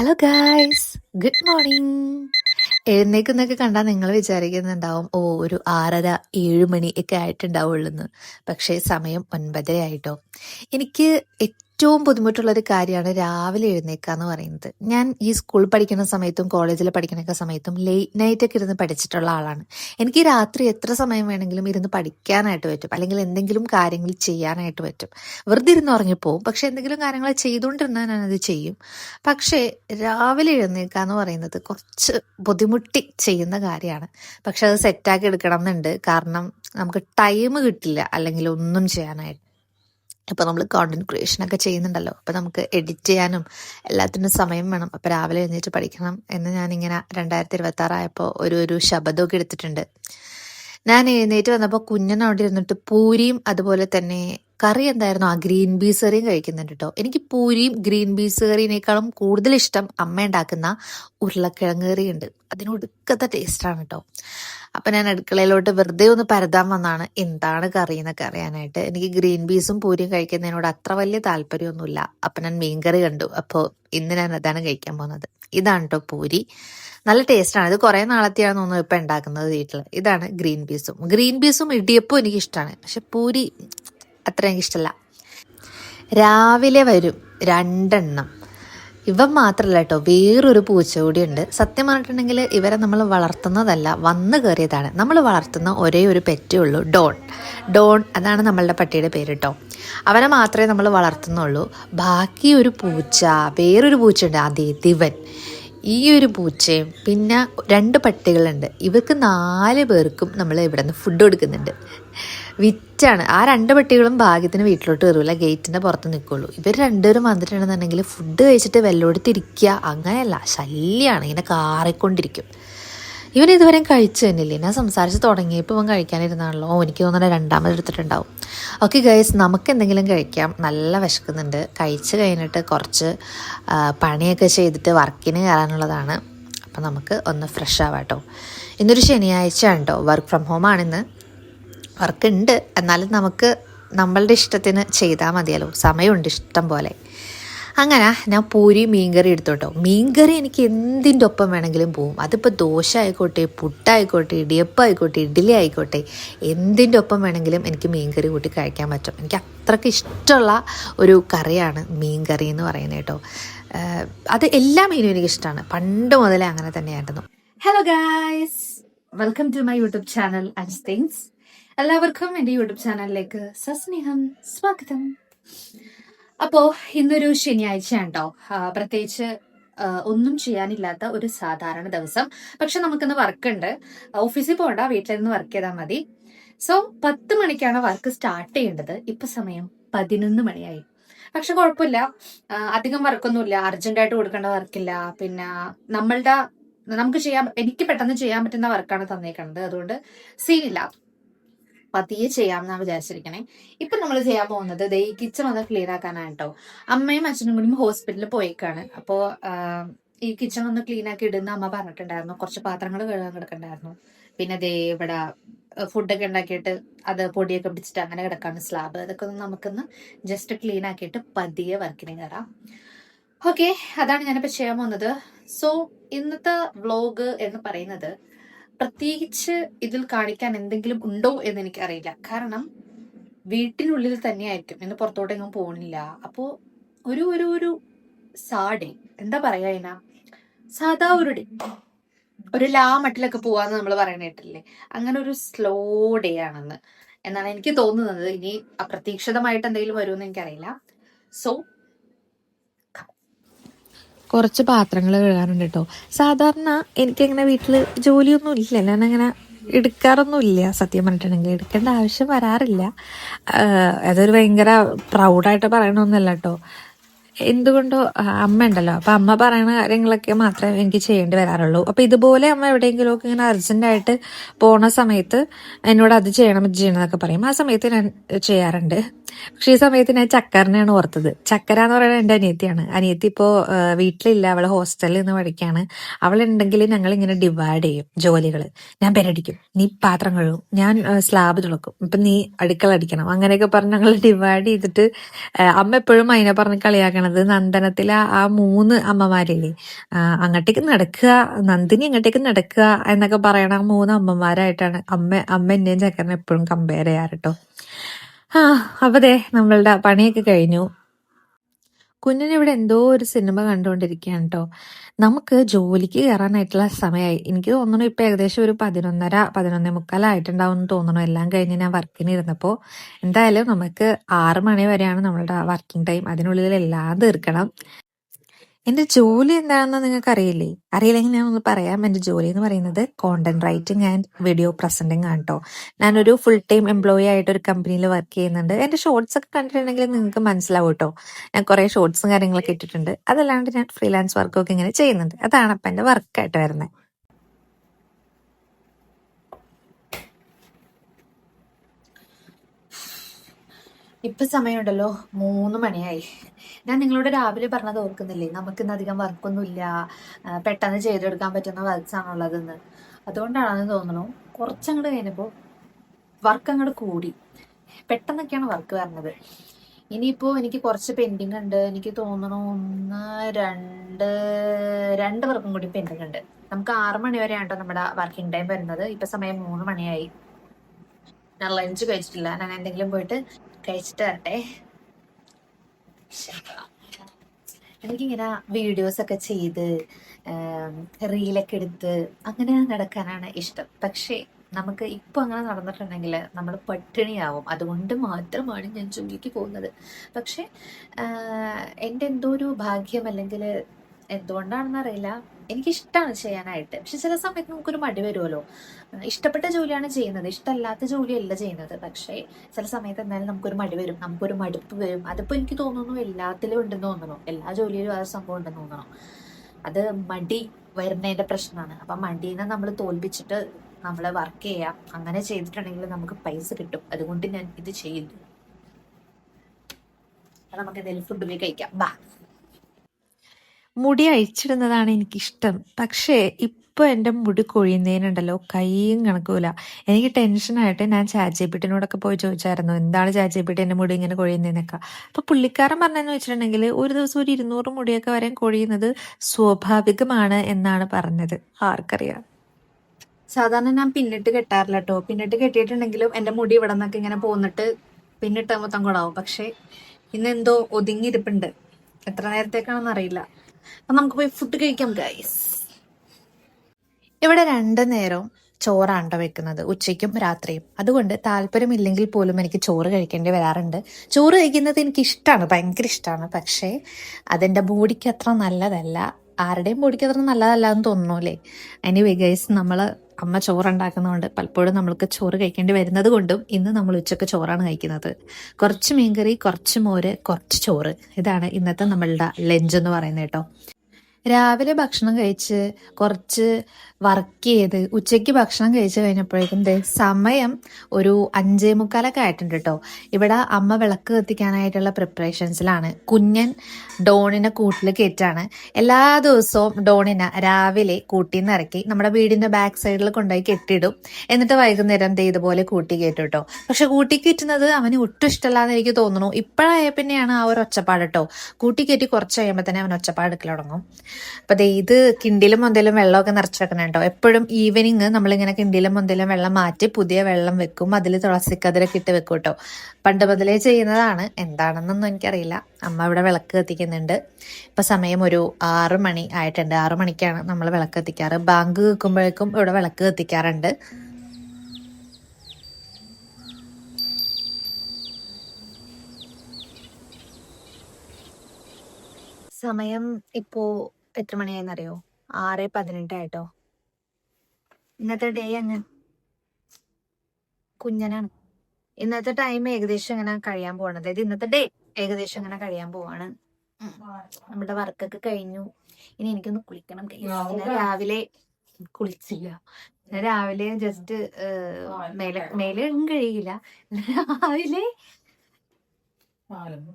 Hello guys good morning എഴുന്നേക്കുന്നൊക്കെ കണ്ടാൽ നിങ്ങൾ വിചാരിക്കുന്നുണ്ടാവും ഓ ഒരു ആറര ഏഴ് മണി ഒക്കെ ആയിട്ടുണ്ടാവുള്ളൂ എന്ന് പക്ഷേ സമയം ഒൻപതര ആയിട്ടോ എനിക്ക് ഏറ്റവും ബുദ്ധിമുട്ടുള്ള ഒരു കാര്യമാണ് രാവിലെ എഴുന്നേക്കുക എന്ന് പറയുന്നത്. ഞാൻ ഈ സ്കൂൾ പഠിക്കുന്ന സമയത്തും കോളേജിൽ പഠിക്കുന്ന സമയത്തും ലേറ്റ് നൈറ്റ് ഒക്കെ ഇരുന്ന് പഠിച്ചിട്ടുള്ള ആളാണ്. എനിക്ക് രാത്രി എത്ര സമയം വേണമെങ്കിലും ഇരുന്ന് പഠിക്കാനായിട്ട് പറ്റും. അല്ലെങ്കിൽ എന്തെങ്കിലും കാര്യങ്ങൾ ചെയ്യാനായിട്ട് പറ്റും. വെറുതെ ഇരുന്ന് ഉറങ്ങിപ്പോവും. പക്ഷെ എന്തെങ്കിലും കാര്യങ്ങൾ ചെയ്തുകൊണ്ടിരുന്നാൽ ഞാനത് ചെയ്യും. പക്ഷേ രാവിലെ എഴുന്നേൽക്കുക എന്ന് പറയുന്നത് കുറച്ച് ബുദ്ധിമുട്ടി ചെയ്യുന്ന കാര്യമാണ്. പക്ഷെ അത് സെറ്റാക്കി എടുക്കണം എന്നുണ്ട്. കാരണം നമുക്ക് ടൈം കിട്ടില്ല. അല്ലെങ്കിൽ ഒന്നും ചെയ്യാനായിട്ട്. ഇപ്പോൾ നമ്മൾ കോണ്ടന്റ് ക്രിയേഷൻ ഒക്കെ ചെയ്യുന്നുണ്ടല്ലോ. അപ്പോൾ നമുക്ക് എഡിറ്റ് ചെയ്യാനും എല്ലാത്തിനും സമയം വേണം. അപ്പോൾ രാവിലെ എഴുന്നേറ്റ് പഠിക്കണം എന്ന് ഞാനിങ്ങനെ രണ്ടായിരത്തി ഇരുപത്തി ആറായപ്പോൾ ഒരു ഒരു ശബ്ദമൊക്കെ എടുത്തിട്ടുണ്ട്. ഞാൻ എഴുന്നേറ്റ് വന്നപ്പോൾ കുഞ്ഞൻ അവിടെ ഇരുന്നിട്ട് പൂരിയും അതുപോലെ തന്നെ കറി എന്തായിരുന്നു? ആ ഗ്രീൻ ബീസ് കറിയും കഴിക്കുന്നുണ്ട് കേട്ടോ എനിക്ക് പൂരിയും ഗ്രീൻ ബീസ് കറിയിനേക്കാളും കൂടുതൽ ഇഷ്ടം അമ്മ ഉണ്ടാക്കുന്ന ഉരുളക്കിഴങ്ങ് കറിയുണ്ട്. അതിനൊടുക്കത്തെ ടേസ്റ്റാണ് കേട്ടോ അപ്പൊ ഞാൻ അടുക്കളയിലോട്ട് വെറുതെ ഒന്ന് പരതാൻ വന്നാണ് എന്താണ് കറി എന്നൊക്കെ അറിയാനായിട്ട്. എനിക്ക് ഗ്രീൻ ബീസും പൂരിയും കഴിക്കുന്നതിനോട് അത്ര വലിയ താല്പര്യമൊന്നുമില്ല. അപ്പൊ ഞാൻ മീൻകറി കണ്ടു. അപ്പോൾ ഇന്ന് ഞാൻ അതാണ് കഴിക്കാൻ പോകുന്നത്. ഇതാണ് കേട്ടോ പൂരി. നല്ല ടേസ്റ്റാണ് ഇത് കുറേ നാളത്തെയാണ് തോന്നുന്നു ഇപ്പൊ ഉണ്ടാക്കുന്നത് വീട്ടിൽ ഇതാണ് ഗ്രീൻ പീസും. ഗ്രീൻ പീസും എനിക്ക് ഇഷ്ടമാണ് പക്ഷെ പൂരി അത്ര എനിക്കിഷ്ടമല്ല രാവിലെ വരും രണ്ടെണ്ണം. ഇവ മാത്രമല്ല കേട്ടോ വേറൊരു പൂച്ച കൂടിയുണ്ട് സത്യം പറഞ്ഞിട്ടുണ്ടെങ്കിൽ ഇവരെ നമ്മൾ വളർത്തുന്നതല്ല വന്നു കയറിയതാണ് നമ്മൾ വളർത്തുന്ന ഒരേ ഒരു പെറ്റേ ഉള്ളൂ ഡോൺ. ഡോൺ അതാണ് നമ്മളുടെ പട്ടിയുടെ പേര് കേട്ടോ. അവനെ മാത്രമേ നമ്മൾ വളർത്തുന്നുള്ളൂ. ബാക്കി ഒരു പൂച്ച വേറൊരു പൂച്ചയുണ്ട് അതേ ദിവൻ. ഈ ഒരു പൂച്ചയും പിന്നെ രണ്ട് പട്ടികളുണ്ട്. ഇവർക്ക് നാല് പേർക്കും നമ്മൾ ഇവിടെ നിന്ന് ഫുഡ് കൊടുക്കുന്നുണ്ട്. വിറ്റാണ്. ആ രണ്ട് പട്ടികളും ഭാഗ്യത്തിന് വീട്ടിലോട്ട് കയറില്ല ഗേറ്റിന്റെ പുറത്ത് നിൽക്കുള്ളൂ ഇവർ രണ്ടുപേരും വന്നിട്ടുണ്ടെന്നുണ്ടെങ്കിൽ ഫുഡ് കഴിച്ചിട്ട് വെല്ലോടുത്തിരിക്കുക അങ്ങനെയല്ല. ശല്യമാണ് ഇങ്ങനെ കാറിക്കൊണ്ടിരിക്കും. ഇവൻ ഇതുവരെയും കഴിച്ചു തന്നില്ലേ. ഞാൻ സംസാരിച്ച് തുടങ്ങിയപ്പോൾ ഇവൻ കഴിക്കാനിരുന്നാണല്ലോ. ഓ എനിക്ക് തോന്നുന്നത് രണ്ടാമത് എടുത്തിട്ടുണ്ടാവും. ഓക്കെ ഗൈസ് നമുക്ക് എന്തെങ്കിലും കഴിക്കാം. നല്ല വിശക്കുന്നുണ്ട്. കഴിച്ച് കഴിഞ്ഞിട്ട് കുറച്ച് പണിയൊക്കെ ചെയ്തിട്ട് വർക്കിന് കയറാനുള്ളതാണ്. അപ്പം നമുക്ക് ഒന്ന് ഫ്രഷ് ആവാട്ടോ. ഇന്നൊരു ശനിയാഴ്ച ഉണ്ടോ വർക്ക് ഫ്രം ഹോം ആണിന്ന് വർക്ക് ഉണ്ട് എന്നാലും നമുക്ക് നമ്മളുടെ ഇഷ്ടത്തിന് ചെയ്താൽ മതിയല്ലോ. സമയമുണ്ട് ഇഷ്ടം പോലെ. അങ്ങനെ ഞാൻ പൂരി മീൻകറി എടുത്തോട്ടോ. മീൻകറി എനിക്ക് എന്തിന്റെ ഒപ്പം വേണമെങ്കിലും പോവും. അതിപ്പോൾ ദോശ ആയിക്കോട്ടെ പുട്ടായിക്കോട്ടെ ഇടിയപ്പം ആയിക്കോട്ടെ ഇഡ്ഡലി ആയിക്കോട്ടെ എന്തിന്റെ ഒപ്പം വേണമെങ്കിലും എനിക്ക് മീൻകറി കൂട്ടി കഴിക്കാൻ പറ്റും. എനിക്ക് അത്രയ്ക്ക് ഇഷ്ടമുള്ള ഒരു കറിയാണ് മീൻകറി എന്ന് പറയുന്നത് കേട്ടോ. അത് എല്ലാ മീനും എനിക്കിഷ്ടമാണ്. പണ്ട് മുതലേ അങ്ങനെ തന്നെയായിരുന്നു. Hello guys welcome to my YouTube channel and things എല്ലാവർക്കും എന്റെ യൂട്യൂബ് ചാനലിലേക്ക് സസ്നേഹം സ്വാഗതം. അപ്പോൾ ഇന്നൊരു ശനിയാഴ്ച കേട്ടോ പ്രത്യേകിച്ച് ഒന്നും ചെയ്യാനില്ലാത്ത ഒരു സാധാരണ ദിവസം. പക്ഷെ നമുക്കിന്ന് വർക്ക് ഉണ്ട് ഓഫീസിൽ പോകണ്ട വീട്ടിൽ നിന്ന് വർക്ക് ചെയ്താൽ മതി. സോ പത്ത് മണിക്കാണ് വർക്ക് സ്റ്റാർട്ട് ചെയ്യേണ്ടത്. ഇപ്പൊ സമയം പതിനൊന്ന് മണിയായി. പക്ഷെ കുഴപ്പമില്ല. അധികം വർക്കൊന്നുമില്ല. അർജന്റായിട്ട് കൊടുക്കേണ്ട വർക്കില്ല. പിന്നെ നമ്മളുടെ നമുക്ക് ചെയ്യാൻ എനിക്ക് പെട്ടെന്ന് ചെയ്യാൻ പറ്റുന്ന വർക്കാണ് തന്നേക്കുന്നത് അതുകൊണ്ട് സീനില്ല. പതിയെ ചെയ്യാം എന്നാണ് വിചാരിച്ചിരിക്കണേ. ഇപ്പൊ നമ്മൾ ചെയ്യാൻ പോകുന്നത് ദേ ഈ കിച്ചൺ ഒന്ന് ക്ലീൻ ആക്കാനായിട്ടോ. അമ്മയും അച്ഛനും കൂടി ഹോസ്പിറ്റലിൽ പോയേക്കാണ്. അപ്പോ ഈ കിച്ചൺ ഒന്ന് ക്ലീൻ ആക്കി ഇടുന്ന അമ്മ പറഞ്ഞിട്ടുണ്ടായിരുന്നു. കുറച്ച് പാത്രങ്ങൾ കഴുകാൻ കിടക്കണ്ടായിരുന്നു. പിന്നെ ദേ ഇവിടെ ഫുഡൊക്കെ ഉണ്ടാക്കിയിട്ട് അത് പൊടിയൊക്കെ പിടിച്ചിട്ട് അങ്ങനെ കിടക്കാണ് സ്ലാബ് അതൊക്കെ ഒന്ന് നമുക്കൊന്ന് ജസ്റ്റ് ക്ലീൻ ആക്കിയിട്ട് പതിയെ വർക്കിന് കയറാം ഓക്കെ അതാണ് ഞാനിപ്പോ ചെയ്യാൻ പോകുന്നത്. സോ ഇന്നത്തെ വ്ലോഗ് എന്ന് പറയുന്നത് പ്രത്യേകിച്ച് ഇതിൽ കാണിക്കാൻ എന്തെങ്കിലും ഉണ്ടോ എന്ന് എനിക്കറിയില്ല. കാരണം വീട്ടിനുള്ളിൽ തന്നെയായിരിക്കും. ഇന്ന് പുറത്തോട്ടെങ്ങും പോണില്ല. അപ്പോ ഒരു ഒരു ഒരു സാഡേ എന്താ പറയാ അതിനാ സാധാ ഒരു ഡേ. ഒരു ലാ മട്ടിലൊക്കെ പോവാന്ന് നമ്മൾ പറയണ കേട്ടില്ലേ അങ്ങനെ ഒരു സ്ലോ ഡേ ആണെന്ന്. എന്നാണ് എനിക്ക് തോന്നുന്നത്. ഇനി അപ്രതീക്ഷിതമായിട്ട് എന്തെങ്കിലും വരുമെന്ന് എനിക്കറിയില്ല. സോ കുറച്ച് പാത്രങ്ങൾ കഴുകാനുണ്ട് കേട്ടോ സാധാരണ എനിക്കങ്ങനെ വീട്ടിൽ ജോലിയൊന്നും ഇല്ല. ഞാനങ്ങനെ എടുക്കാറൊന്നുമില്ല സത്യം പറഞ്ഞിട്ടുണ്ടെങ്കിൽ. എടുക്കേണ്ട ആവശ്യം വരാറില്ല. അതൊരു ഭയങ്കര പ്രൗഡായിട്ട് പറയണമെന്നല്ല കേട്ടോ എന്തുകൊണ്ടോ അമ്മ ഉണ്ടല്ലോ. അപ്പൊ അമ്മ പറയുന്ന കാര്യങ്ങളൊക്കെ മാത്രമേ എനിക്ക് ചെയ്യേണ്ടി വരാറുള്ളൂ. അപ്പൊ ഇതുപോലെ അമ്മ എവിടെയെങ്കിലും ഒക്കെ ഇങ്ങനെ അർജന്റ് ആയിട്ട് പോണ സമയത്ത് എന്നോട് അത് ചെയ്യണം ഇത് ചെയ്യണം എന്നൊക്കെ പറയും. ആ സമയത്ത് ഞാൻ ചെയ്യാറുണ്ട്. പക്ഷെ ഈ സമയത്ത് ഞാൻ ചക്കറിനെയാണ് ഓർത്തത്. ചക്കര എന്ന് പറയുന്നത് എന്റെ അനിയത്തിയാണ്. അനിയത്തി ഇപ്പോൾ വീട്ടിലില്ല. അവൾ ഹോസ്റ്റലിൽ നിന്ന് പഠിക്കാണ്. അവളുണ്ടെങ്കിൽ ഞങ്ങൾ ഇങ്ങനെ ഡിവൈഡ് ചെയ്യും ജോലികൾ ഞാൻ പെരടിക്കും. നീ പാത്രം കഴുകും. ഞാൻ സ്ലാബ് തുളക്കും. ഇപ്പൊ നീ അടുക്കള അടിക്കണം. അങ്ങനെയൊക്കെ പറഞ്ഞ് ഞങ്ങൾ ഡിവൈഡ് ചെയ്തിട്ട് അമ്മ എപ്പോഴും അതിനെ പറഞ്ഞ് കളിയാക്കണത് പറയണത് നന്ദനത്തിലെ ആ മൂന്ന് അമ്മമാരില്ലേ. അങ്ങോട്ടേക്ക് നടക്കുക നന്ദിനി അങ്ങോട്ടേക്ക് നടക്കുക എന്നൊക്കെ പറയണ ആ മൂന്ന് അമ്മമാരായിട്ടാണ് അമ്മ അമ്മ എന്നെയും ചക്കരനെ എപ്പോഴും കമ്പയർ ചെയ്യാറ് കേട്ടോ ആ അപ്പതേ നമ്മളുടെ പണിയൊക്കെ കഴിഞ്ഞു. കുഞ്ഞിനിവിടെ എന്തോ ഒരു സിനിമ കണ്ടുകൊണ്ടിരിക്കുകയാണ് കേട്ടോ നമുക്ക് ജോലിക്ക് കയറാനായിട്ടുള്ള സമയമായി എനിക്ക് തോന്നുന്നു ഇപ്പൊ ഏകദേശം ഒരു പതിനൊന്നര പതിനൊന്നേ മുക്കാലായിട്ടുണ്ടാവും എന്ന് തോന്നുന്നു. എല്ലാം കഴിഞ്ഞ് ഞാൻ വർക്കിന് ഇരുന്നപ്പോൾ എന്തായാലും നമുക്ക് ആറ് മണി വരെയാണ് നമ്മളുടെ വർക്കിംഗ് ടൈം അതിനുള്ളിൽ എല്ലാം തീർക്കണം. എന്റെ ജോലി എന്താണെന്ന് നിങ്ങൾക്ക് അറിയില്ലേ അറിയില്ലെങ്കിൽ ഞാൻ ഒന്ന് പറയാം. എന്റെ ജോലി എന്ന് പറയുന്നത് content writing and video presenting ആണ് കേട്ടോ ഞാനൊരു ഫുൾ ടൈം എംപ്ലോയി ആയിട്ട് ഒരു കമ്പനിയിൽ വർക്ക് ചെയ്യുന്നുണ്ട്. എന്റെ ഷോർട്സ് ഒക്കെ കണ്ടിട്ടുണ്ടെങ്കിൽ നിങ്ങൾക്ക് മനസ്സിലാവും കേട്ടോ ഞാൻ കുറെ ഷോർട്സും കാര്യങ്ങളൊക്കെ ഇട്ടിട്ടുണ്ട്. അതല്ലാണ്ട് ഞാൻ ഫ്രീലാൻസ് വർക്കൊക്കെ ഇങ്ങനെ ചെയ്യുന്നുണ്ട്. അതാണ് അപ്പം എന്റെ വർക്കായിട്ട് വരുന്നത്. ഇപ്പൊ സമയമുണ്ടല്ലോ. മൂന്ന് മണിയായി. ഞാൻ നിങ്ങളോട് രാവിലെ പറഞ്ഞത് ഓർക്കുന്നില്ലേ? നമുക്കിന്ന് അധികം വർക്കൊന്നുമില്ല. പെട്ടെന്ന് ചെയ്തെടുക്കാൻ പറ്റുന്ന വർക്ക്സാണുള്ളതെന്ന് അതുകൊണ്ടാണെന്ന് തോന്നുന്നു കുറച്ചങ്ങോട്ട് കഴിഞ്ഞപ്പോൾ വർക്ക് അങ്ങോട്ട് കൂടി. പെട്ടെന്നൊക്കെയാണ് വർക്ക് വരുന്നത് ഇനിയിപ്പോൾ എനിക്ക് കുറച്ച് പെൻഡിങ് ഉണ്ട്. എനിക്ക് തോന്നുന്നു ഒന്ന് രണ്ട് രണ്ട് വർക്കും കൂടി പെൻഡിങ് ഉണ്ട്. നമുക്ക് ആറ് മണി വരെ ആണ്ടോ നമ്മുടെ വർക്കിംഗ് ടൈം വരുന്നത്. ഇപ്പൊ സമയം മൂന്ന് മണിയായി. ഞാൻ ലഞ്ച് കഴിച്ചിട്ടില്ല. ഞാൻ എന്തെങ്കിലും പോയിട്ട് കഴിച്ചിട്ട് വരട്ടെ. എനിക്കിങ്ങനെ വീഡിയോസ് ഒക്കെ ചെയ്ത് റീലൊക്കെ എടുത്ത് അങ്ങനെ നടക്കാനാണ് ഇഷ്ടം. പക്ഷേ നമുക്ക് ഇപ്പൊ അങ്ങനെ നടന്നിട്ടുണ്ടെങ്കിൽ നമ്മൾ പട്ടിണിയാവും. അതുകൊണ്ട് മാത്രമാണ് ഞാൻ ജോലിക്ക് പോകുന്നത്. പക്ഷെ എന്റെ എന്തോ ഒരു ഭാഗ്യം അല്ലെങ്കിൽ എന്തുകൊണ്ടാണെന്ന് അറിയില്ല എനിക്കിഷ്ടമാണ് ചെയ്യാനായിട്ട്. പക്ഷെ ചില സമയത്ത് നമുക്കൊരു മടി വരുമല്ലോ ഇഷ്ടപ്പെട്ട ജോലിയാണ് ചെയ്യുന്നത്. ഇഷ്ടമല്ലാത്ത ജോലിയല്ല ചെയ്യുന്നത്. പക്ഷേ ചില സമയത്ത് എന്തായാലും നമുക്കൊരു മടി വരും. നമുക്കൊരു മടുപ്പ് വരും. അതിപ്പോൾ എനിക്ക് തോന്നുന്നു എല്ലാത്തിലും ഉണ്ടെന്ന് തോന്നുന്നു എല്ലാ ജോലിയിലും ആ സംഭവം ഉണ്ടെന്ന് തോന്നണം? അത് മടി വരുന്നതിന്റെ പ്രശ്നമാണ്. അപ്പം മടീനെ നമ്മൾ തോൽപ്പിച്ചിട്ട് നമ്മൾ വർക്ക് ചെയ്യാം. അങ്ങനെ ചെയ്തിട്ടുണ്ടെങ്കിൽ നമുക്ക് പൈസ കിട്ടും. അതുകൊണ്ട് ഞാൻ ഇത് ചെയ്യുന്നു. നമുക്ക് എന്തെങ്കിലും ഫുഡ് പോയി കഴിക്കാം. ബാ. മുടി അഴിച്ചിടുന്നതാണ് എനിക്കിഷ്ടം. പക്ഷേ ഇപ്പൊ എന്റെ മുടി കൊഴിയുന്നതിനുണ്ടല്ലോ കൈയും കണക്കൂല. എനിക്ക് ടെൻഷൻ ആയിട്ട് ഞാൻ ചാച്ചിപ്പിട്ടിനോടൊക്കെ പോയി ചോദിച്ചായിരുന്നു എന്താണ് ചാച്ചിപ്പിട്ടി എന്റെ മുടി ഇങ്ങനെ കൊഴിയുന്നതെന്നൊക്കെ അപ്പൊ പുള്ളിക്കാരൻ പറഞ്ഞതെന്ന് വെച്ചിട്ടുണ്ടെങ്കിൽ ഒരു ദിവസം ഒരു ഇരുന്നൂറ് മുടിയൊക്കെ വരെ കൊഴിയുന്നത് സ്വാഭാവികമാണ് എന്നാണ് പറഞ്ഞത്. ആർക്കറിയാം. സാധാരണ ഞാൻ പിന്നിട്ട് കെട്ടാറില്ല കേട്ടോ പിന്നിട്ട് കെട്ടിയിട്ടുണ്ടെങ്കിലും എന്റെ മുടി ഇവിടെ നിന്നൊക്കെ ഇങ്ങനെ പോന്നിട്ട് പിന്നിട്ട് മൊത്തം കൂടാവും പക്ഷെ ഇന്ന് എന്തോ ഒതുങ്ങിയിരിപ്പുണ്ട്. എത്ര നേരത്തേക്കാണെന്ന് അറിയില്ല അപ്പൊ നമുക്ക് പോയി ഫുഡ് കഴിക്കാം ഗൈസ് ഇവിടെ രണ്ടു നേരവും ചോറാണ് ട്ടോ വെക്കുന്നത്. ഉച്ചയ്ക്കും രാത്രിയും. അതുകൊണ്ട് താല്പര്യമില്ലെങ്കിൽ പോലും എനിക്ക് ചോറ് കഴിക്കേണ്ടി വരാറുണ്ട്. ചോറ് കഴിക്കുന്നത് എനിക്ക് ഇഷ്ടമാണ് ഭയങ്കര ഇഷ്ടമാണ് പക്ഷേ അതെന്റെ ബോഡിക്ക് അത്ര നല്ലതല്ല. ആരുടെയും ബോഡിക്ക് അത്ര നല്ലതല്ല എന്ന് തോന്നുന്നു എനിവേ ഗൈസ് നമ്മൾ അമ്മ ചോറുണ്ടാക്കുന്നതുകൊണ്ട് പലപ്പോഴും നമ്മൾക്ക് ചോറ് കഴിക്കേണ്ടി വരുന്നത് കൊണ്ടും ഇന്ന് നമ്മൾ ഉച്ചയ്ക്ക് ചോറാണ് കഴിക്കുന്നത്. കുറച്ച് മീൻകറി കുറച്ച് മോര് കുറച്ച് ചോറ്. ഇതാണ് ഇന്നത്തെ നമ്മളുടെ ലഞ്ച് എന്ന് പറയുന്നത് കേട്ടോ. രാവിലെ ഭക്ഷണം കഴിച്ച് കുറച്ച് വർക്ക് ചെയ്ത് ഉച്ചയ്ക്ക് ഭക്ഷണം കഴിച്ച് കഴിഞ്ഞപ്പോഴേക്കും സമയം ഒരു അഞ്ചേ മുക്കാലൊക്കെ ആയിട്ടുണ്ട് കേട്ടോ ഇവിടെ അമ്മ വിളക്ക് കത്തിക്കാനായിട്ടുള്ള പ്രിപ്പറേഷൻസിലാണ് കുഞ്ഞൻ ഡോണിനെ കൂട്ടിൽ കയറ്റാണ്. എല്ലാ ദിവസവും ഡോണിനെ രാവിലെ കൂട്ടിൽ നിന്ന് ഇറക്കി നമ്മുടെ വീടിന്റെ ബാക്ക് സൈഡിൽ കൊണ്ടുപോയി കെട്ടിയിടും എന്നിട്ട് വൈകുന്നേരം ദേ ഇതുപോലെ കൂട്ടി കയറ്റും കേട്ടോ പക്ഷെ കൂട്ടി കയറ്റുന്നത് അവന് ഒട്ടും ഇഷ്ടമല്ലാന്ന് എനിക്ക് തോന്നുന്നു. ഇപ്പോഴായ പിന്നെയാണ് ആ ഒരു ഒച്ചപ്പാട് കേട്ടോ കൂട്ടി കയറ്റി കുറച്ച് കഴിയുമ്പോൾ തന്നെ അവൻ ഒച്ചപ്പാട് എടുക്കൽ തുടങ്ങും. അപ്പൊ ദേ ഇത് കിണ്ടിലും മുന്തലും വെള്ളമൊക്കെ നിറച്ച് വെക്കണം കേട്ടോ എപ്പോഴും ഈവനിങ് നമ്മളിങ്ങനെ കിണ്ടിലും മുന്തലും വെള്ളം മാറ്റി പുതിയ വെള്ളം വെക്കും. അതിൽ തുളസിക്കതിരൊക്കെ ഇട്ട് വെക്കും കേട്ടോ. പണ്ട് മുതലേ ചെയ്യുന്നതാണ്. എന്താണെന്നൊന്നും എനിക്കറിയില്ല. അമ്മ ഇവിടെ വിളക്ക് കത്തിക്കുന്നുണ്ട്. ഇപ്പൊ സമയം ഒരു ആറ് മണി ആയിട്ടുണ്ട്. ആറു മണിക്കാണ് നമ്മൾ വിളക്ക് കത്തിക്കാറ്. ബാങ്ക് വെക്കുമ്പോഴേക്കും ഇവിടെ വിളക്ക് കത്തിക്കാറുണ്ട്. സമയം ഇപ്പോ എത്ര മണിയായെന്നറിയോ? ആറ് പതിനെട്ടായിട്ടോ. ഇന്നത്തെ ഡേ അങ്ങ് കുഞ്ഞനാണ്. ഇന്നത്തെ ടൈം ഏകദേശം ഇങ്ങനെ കഴിയാൻ പോവാണ്. അതായത് ഇന്നത്തെ ഡേ ഏകദേശം ഇങ്ങനെ കഴിയാൻ പോവാണ്. നമ്മുടെ വർക്കൊക്കെ കഴിഞ്ഞു. ഇനി എനിക്കൊന്ന് കുളിക്കണം രാവിലെ കുളിച്ചില്ല. രാവിലെ ജസ്റ്റ് മേലെ മേലെ ഒന്നും കഴിയില്ല. രാവിലെ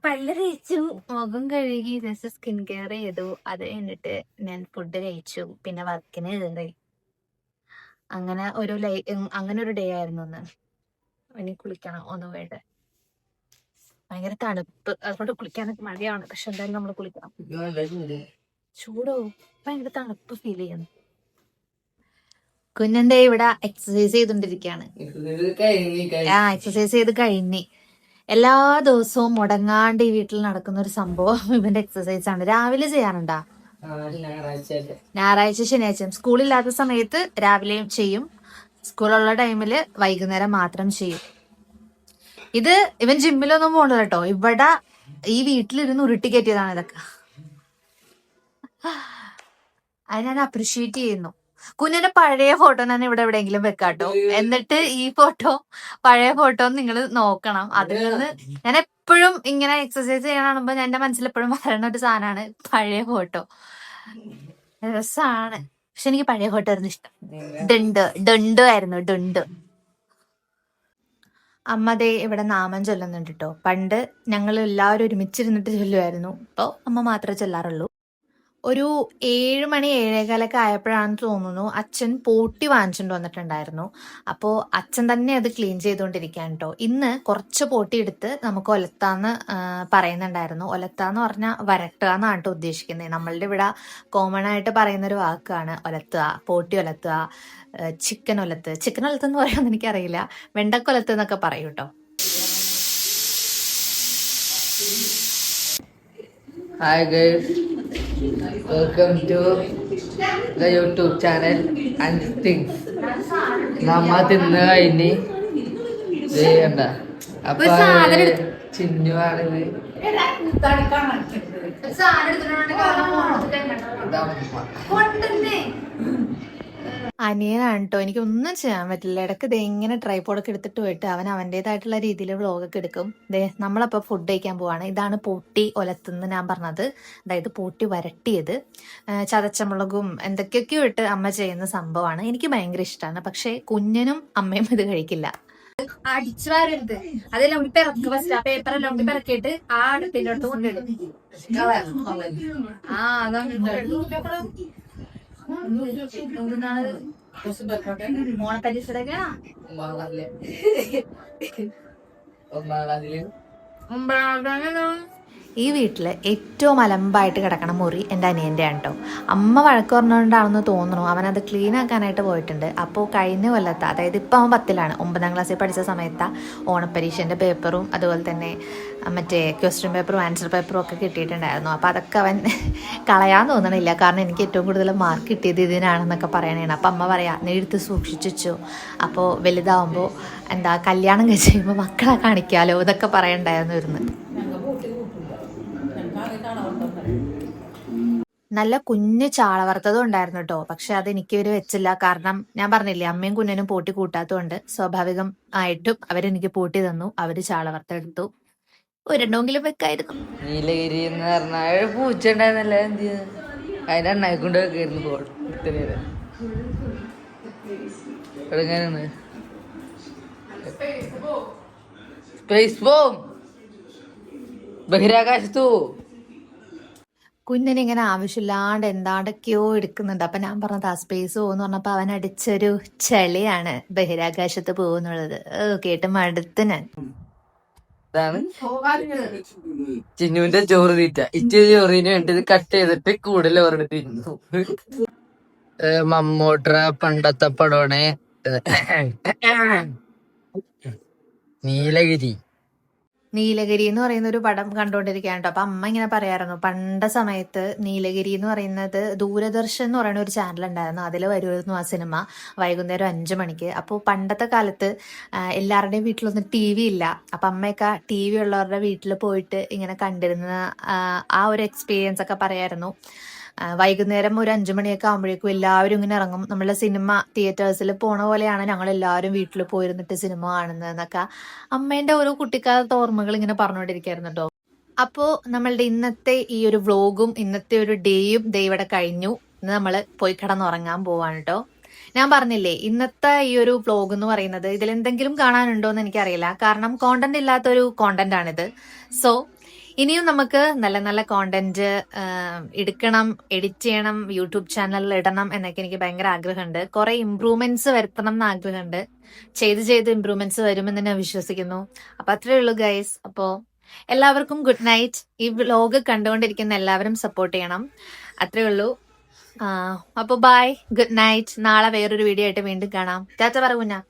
പല്ല് തേച്ചു. മുഖം കഴുകി ജസ്റ്റ് സ്കിൻ കെയർ ചെയ്തു. അത് കഴിഞ്ഞിട്ട് ഞാൻ ഫുഡ് കഴിച്ചു. പിന്നെ വർക്കിന് കയറി. അങ്ങനെ ഒരു ലൈ അങ്ങനെ ഒരു ഡേ ആയിരുന്നു ഒന്ന് ഇനി കുളിക്കണം ഒന്ന് വേണ്ട. ഭയങ്കര തണുപ്പ്. അതുകൊണ്ട് കുളിക്കാനൊക്കെ മഴയാണ് പക്ഷെ എന്തായാലും നമ്മൾ കുളിക്കണം. ചൂടോ? ഭയങ്കര തണുപ്പ് ഫീൽ ചെയ്യുന്നു. കുഞ്ഞന്റെ ഇവിടെ എക്സസൈസ് ചെയ്തോണ്ടിരിക്കാണ് ആ എക്സസൈസ് ചെയ്ത് കഴിഞ്ഞ്. എല്ലാ ദിവസവും മുടങ്ങാണ്ട് ഈ വീട്ടിൽ നടക്കുന്ന ഒരു സംഭവം ഇവന്റെ എക്സസൈസ് ആണ്. രാവിലെ ചെയ്യാറുണ്ടാ? ഞായറാഴ്ച ശനിയാഴ്ച സ്കൂളില്ലാത്ത സമയത്ത് രാവിലെയും ചെയ്യും. സ്കൂളുള്ള ടൈമിൽ വൈകുന്നേരം മാത്രം ചെയ്യും. ഇത് ഇവൻ ജിമ്മിലൊന്നും പോകണ്ട കേട്ടോ. ഇവിടെ ഈ വീട്ടിലിരുന്ന് ഉരുട്ടി കയറ്റിയതാണ് ഇതൊക്കെ. അത് ഞാൻ അപ്രിഷ്യേറ്റ് ചെയ്യുന്നു. കുഞ്ഞിന്റെ പഴയ ഫോട്ടോ ഞാൻ ഇവിടെ എവിടെയെങ്കിലും വെക്കാട്ടോ. എന്നിട്ട് ഈ ഫോട്ടോ പഴയ ഫോട്ടോ നിങ്ങൾ നോക്കണം. അതിൽ നിന്ന് ഞാൻ എപ്പോഴും ഇങ്ങനെ എക്സസൈസ് ചെയ്യണ കാണുമ്പോ എന്റെ മനസ്സിൽ എപ്പോഴും വരണ ഒരു സാധനമാണ് പഴയ ഫോട്ടോ രസാണ്. പക്ഷെ എനിക്ക് പഴയ ഫോട്ടോ ആയിരുന്നു ഇഷ്ടം. ഡണ്ട് ഡണ്ട് ആയിരുന്നു ഡണ്ട് അമ്മ ദേ ഇവിടെ നാമം ചൊല്ലുന്നുണ്ട് കേട്ടോ പണ്ട് ഞങ്ങൾ എല്ലാവരും ഒരുമിച്ചിരുന്നിട്ട് ചൊല്ലുമായിരുന്നു ഇപ്പോൾ അമ്മ മാത്രമേ ചൊല്ലാറുള്ളൂ. ഒരു ഏഴ് മണി ഏഴേകാലൊക്കെ ആയപ്പോഴാണെന്ന് തോന്നുന്നു അച്ഛൻ പോട്ടി വാങ്ങിച്ചുകൊണ്ട് വന്നിട്ടുണ്ടായിരുന്നു. അപ്പോൾ അച്ഛൻ തന്നെ അത് ക്ലീൻ ചെയ്തുകൊണ്ടിരിക്കുകയാണ് കേട്ടോ ഇന്ന് കുറച്ച് പോട്ടി എടുത്ത് നമുക്ക് ഒലത്താന്ന് പറയുന്നുണ്ടായിരുന്നു. ഒലത്താന്ന് പറഞ്ഞാൽ വരട്ടുക എന്നാണ് കേട്ടോ ഉദ്ദേശിക്കുന്നത് നമ്മളുടെ ഇവിടെ കോമൺ ആയിട്ട് പറയുന്നൊരു വാക്കാണ് ഒലത്തുക പോട്ടി ഒലത്തുക ചിക്കൻ ഒലത്ത്. ചിക്കൻ ഒലത്ത് എന്ന് പറയുമെന്ന് എനിക്കറിയില്ല വെണ്ടക്കൊലത്ത് എന്നൊക്കെ പറയും കേട്ടോ hi guys, welcome to the YouTube channel and things. നമ്മ തിന്ന് കഴിഞ്ഞ് ദേ കണ്ട അപ്പൊ ചിന്നുവാണിത് അനിയനാണ് കേട്ടോ എനിക്ക് ഒന്നും ചെയ്യാൻ പറ്റില്ല. ഇടയ്ക്ക് ദേ ഇങ്ങനെ ട്രൈപോഡൊക്കെ എടുത്തിട്ട് പോയിട്ട് അവൻ അവന്റെതായിട്ടുള്ള രീതിയിൽ വ്ളോഗൊക്കെ എടുക്കും. ദേ നമ്മളപ്പോൾ ഫുഡ് കഴിക്കാൻ പോവാണ്. ഇതാണ് പൂട്ടി ഒലത്തുന്ന് ഞാൻ പറഞ്ഞത്. അതായത് പൂട്ടി വരട്ടിയത്. ചതച്ചമുളകും എന്തൊക്കെയൊക്കെയോ ഇട്ട് അമ്മ ചെയ്യുന്ന സംഭവമാണ്. എനിക്ക് ഭയങ്കര ഇഷ്ടമാണ് പക്ഷേ കുഞ്ഞനും അമ്മയും ഇത് കഴിക്കില്ല. അടിച്ചു വാരരുത് അതെല്ലാം കൂടി പിറക്ക് ഫസ്റ്റ് ആ പേപ്പറെല്ലാം കൂടി പിറക്കിയിട്ട് ആ അടുപ്പിന്റെ അടുത്ത് കൊണ്ടിടും. ആ അതാണ്. മോണ പരീക്ഷയുടെ ഒന്നാം ഈ വീട്ടിൽ ഏറ്റവും അലമ്പായിട്ട് കിടക്കണ മുറി എന്റെ അനിയന്റെ ആണ് കേട്ടോ. അമ്മ വഴക്ക് പറഞ്ഞുകൊണ്ടാണെന്ന് തോന്നുന്നു. അവനത് ക്ലീൻ ആക്കാനായിട്ട് പോയിട്ടുണ്ട്. അപ്പോൾ കഴിഞ്ഞ കൊല്ലത്ത് അതായത് ഇപ്പോൾ അവൻ പത്തിലാണ്. ഒമ്പതാം ക്ലാസ്സിൽ പഠിച്ച സമയത്ത് ഓണപ്പരീക്ഷന്റെ പേപ്പറും അതുപോലെ തന്നെ മറ്റേ ക്വസ്റ്റ്യൻ പേപ്പറും ആൻസർ പേപ്പറും ഒക്കെ കിട്ടിയിട്ടുണ്ടായിരുന്നു. അപ്പോൾ അതൊക്കെ അവൻ കളയാൻ തോന്നണില്ല. കാരണം എനിക്ക് ഏറ്റവും കൂടുതൽ മാർക്ക് കിട്ടിയത് ഇതിനാണെന്നൊക്കെ പറയണേണ്. അപ്പോൾ അമ്മ പറയാം നീ സൂക്ഷിച്ചു അപ്പോൾ വലുതാവുമ്പോൾ എന്താ കല്യാണം കഴിച്ച് കഴിയുമ്പോൾ മക്കളെ കാണിക്കാമല്ലോ ഇതൊക്കെ പറയണ്ടായിരുന്നു ഇരുന്ന് നല്ല കുഞ്ഞ് ചാള വറുത്തതും ഉണ്ടായിരുന്നു കേട്ടോ പക്ഷെ അത് എനിക്ക് ഇവർ വെച്ചില്ല. കാരണം ഞാൻ പറഞ്ഞില്ലേ അമ്മയും കുഞ്ഞനും പൂട്ടി കൂട്ടാത്തതുകൊണ്ട് സ്വാഭാവികം ആയിട്ടും അവരെനിക്ക് പൂട്ടി തന്നു. അവർ ചാള വറുത്തെടുത്തു. ഒരെണ്ണമെങ്കിലും വെക്കായിരുന്നു. നീലഗിരി എന്ന് പറഞ്ഞാൽ പൂച്ച ഉണ്ടായിരുന്നല്ലേ വെക്കായിരുന്നു ബഹിരാകാശത്തു. കുഞ്ഞിന് ഇങ്ങനെ ആവശ്യമില്ലാണ്ട് എന്താണ്ടൊക്കെയോ എടുക്കുന്നുണ്ട്. അപ്പൊ ഞാൻ പറഞ്ഞത് ആ സ്പേസ് പോകുന്നു പറഞ്ഞപ്പോ അവൻ അടിച്ചൊരു ചളിയാണ് ബഹിരാകാശത്ത് പോകുന്നുള്ളത്. ഏ, കേട്ട് മടുത്ത് ഞാൻ. ചിന്നുവിന്റെ ചോറ് തീറ്റ. ഇച്ചിരി ചോറിന് വേണ്ടി ഇത് കട്ട് ചെയ്തിട്ട് കൂടുതൽ ഓർഡർ തിന്നു. മമ്മൂട്ര പണ്ടത്തെ പടോണേ നീലഗിരി. നീലഗിരി എന്ന് പറയുന്ന ഒരു പടം കണ്ടുകൊണ്ടിരിക്കുകയാണ് അപ്പൊ അമ്മ ഇങ്ങനെ പറയായിരുന്നു പണ്ട സമയത്ത് നീലഗിരി എന്ന് പറയുന്നത് ദൂരദർശൻ എന്ന് പറയുന്ന ഒരു ചാനൽ ഉണ്ടായിരുന്നു. അതിൽ വരുമായിരുന്നു ആ സിനിമ. വൈകുന്നേരം അഞ്ചു മണിക്ക്. അപ്പോൾ പണ്ടത്തെ കാലത്ത് എല്ലാവരുടെയും വീട്ടിലൊന്നും ടി വി ഇല്ല. അപ്പൊ അമ്മയൊക്കെ ടി വി ഉള്ളവരുടെ വീട്ടിൽ പോയിട്ട് ഇങ്ങനെ കണ്ടിരുന്ന ആ, ഒരു എക്സ്പീരിയൻസ് ഒക്കെ പറയായിരുന്നു. വൈകുന്നേരം ഒരു അഞ്ചു മണിയൊക്കെ ആകുമ്പോഴേക്കും എല്ലാവരും ഇങ്ങനെ ഇറങ്ങും. നമ്മളെ സിനിമ തിയേറ്റേഴ്സിൽ പോണ പോലെയാണ് ഞങ്ങൾ എല്ലാവരും വീട്ടിൽ പോയിരുന്നിട്ട് സിനിമ കാണുന്നത് എന്നൊക്കെ അമ്മേന്റെ ഓരോ കുട്ടിക്കാലത്തെ ഓർമ്മകൾ ഇങ്ങനെ പറഞ്ഞുകൊണ്ടിരിക്കായിരുന്നു കേട്ടോ അപ്പോ നമ്മളുടെ ഇന്നത്തെ ഈ ഒരു വ്ലോഗും ഇന്നത്തെ ഒരു ഡേയും ദേ ഇവിടെ കഴിഞ്ഞു. ഇന്ന് നമ്മൾ പോയി കിടന്നുറങ്ങാൻ പോവാണ് കേട്ടോ ഞാൻ പറഞ്ഞില്ലേ ഇന്നത്തെ ഈ ഒരു വ്ലോഗ് എന്ന് പറയുന്നത് ഇതിൽ എന്തെങ്കിലും കാണാനുണ്ടോ എന്ന് എനിക്കറിയില്ല. കാരണം കോണ്ടന്റ് ഇല്ലാത്തൊരു കോണ്ടന്റ് ആണിത്. സോ ഇനിയും നമുക്ക് നല്ല നല്ല കോണ്ടന്റ് എടുക്കണം എഡിറ്റ് ചെയ്യണം യൂട്യൂബ് ചാനലിൽ ഇടണം എന്നൊക്കെ എനിക്ക് ഭയങ്കര ആഗ്രഹമുണ്ട്. കുറെ ഇമ്പ്രൂവ്മെന്റ്സ് വരുത്തണം എന്ന് ആഗ്രഹമുണ്ട്. ചെയ്ത് ചെയ്ത് ഇമ്പ്രൂവ്മെന്റ്സ് വരുമെന്ന് ഞാൻ വിശ്വസിക്കുന്നു. അപ്പൊ അത്രേ ഉള്ളൂ ഗൈസ് അപ്പോ എല്ലാവർക്കും ഗുഡ് നൈറ്റ് ഈ വ്ലോഗ് കണ്ടുകൊണ്ടിരിക്കുന്ന എല്ലാവരും സപ്പോർട്ട് ചെയ്യണം. അത്രേ ഉള്ളൂ. അപ്പോൾ ബൈ ഗുഡ് നൈറ്റ് നാളെ വേറൊരു വീഡിയോ ആയിട്ട് വീണ്ടും കാണാം. ചാച്ച പറ കുഞ്ഞ